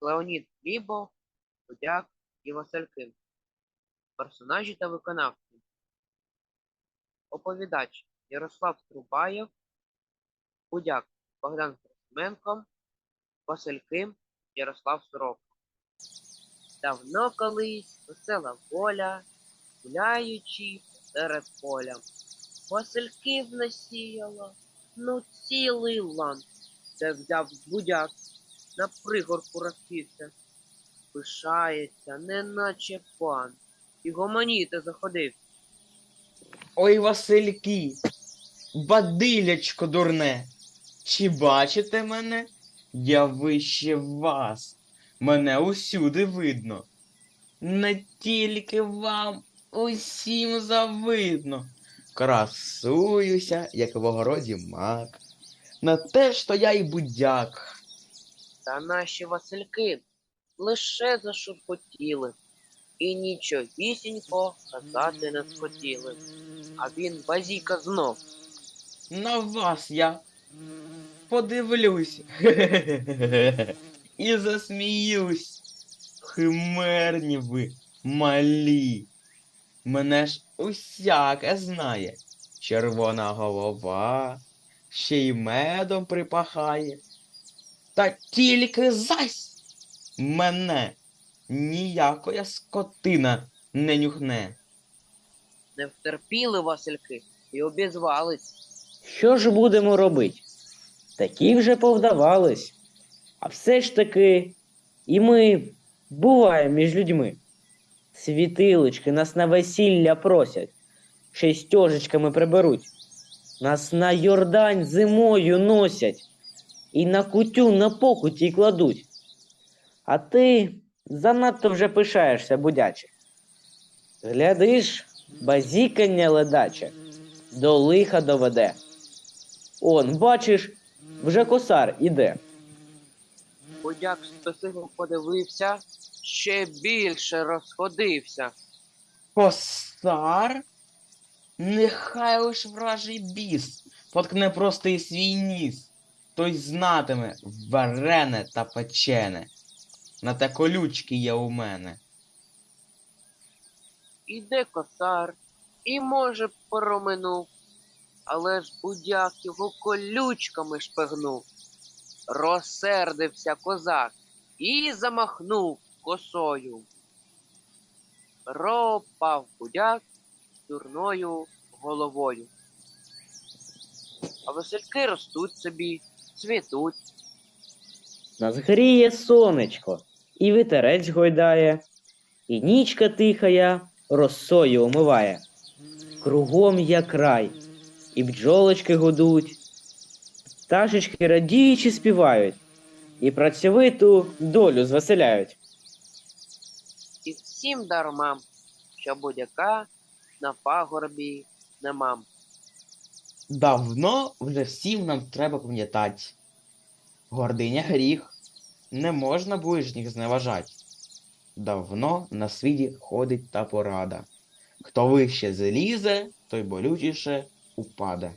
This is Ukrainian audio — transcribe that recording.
Леонід Глібов, Будяк і Василькин. Персонажі та виконавці. Оповідач Ярослав Трубаєв, Будяк Богдан Красименко, Василькин Ярослав Сорока. Давно колись весела воля, гуляючи серед поля. Васильків насіяла, ну цілий лан. Це взяв будяк, на пригорку розпівся. Пишається, неначе пан, і гомоніти заходив. Ой, Васильки, бадилячко дурне, чи бачите мене? Я вище вас, мене усюди видно. Не тільки вам усім завидно. Красуюся, як в огороді мак. На те, що я й будяк. Та наші Васильки лише зашурхотіли, і нічогісінько казати не схотіли. А він базіка знов. На вас я подивлюсь і засміюсь. Химерні ви малі. Мене ж усяке знає. Червона голова, ще й медом припахає. Та тільки зась мене ніякоя скотина не нюхне. Не втерпіли Васильки і обізвались. Що ж будемо робити? Такі вже повдавались. А все ж таки, і ми буваємо між людьми. Світилочки нас на весілля просять, ще й стежечками приберуть. Нас на Йордань зимою носять і на кутю на покуті кладуть. А ти занадто вже пишаєшся, будяче. Глядиш, базікання ледаче до лиха доведе. Он, бачиш, вже косар іде. Будяк спесиво подивився, ще більше розходився. Постар? Нехай уж вражий біс поткне простий свій ніс, той знатиме варене та печене. На те колючки є у мене. Іде косар, і може проминув, але ж будяк його колючками шпигнув. Розсердився козак і замахнув косою. Ропав будяк дурною головою. А васильки ростуть собі, цвітуть. Нас гріє сонечко, і вітерець гойдає, і нічка тихая росою омиває. Кругом є край, і бджолочки гудуть, пташечки радіючи співають, і працьовиту долю звеселяють. І всім дармам, що будяка на пагорбі немам. Давно вже всім нам треба пам'ятати. Гординя гріх, не можна ближніх зневажать. Давно на світі ходить та порада. Хто вище залізе, той болючіше упаде.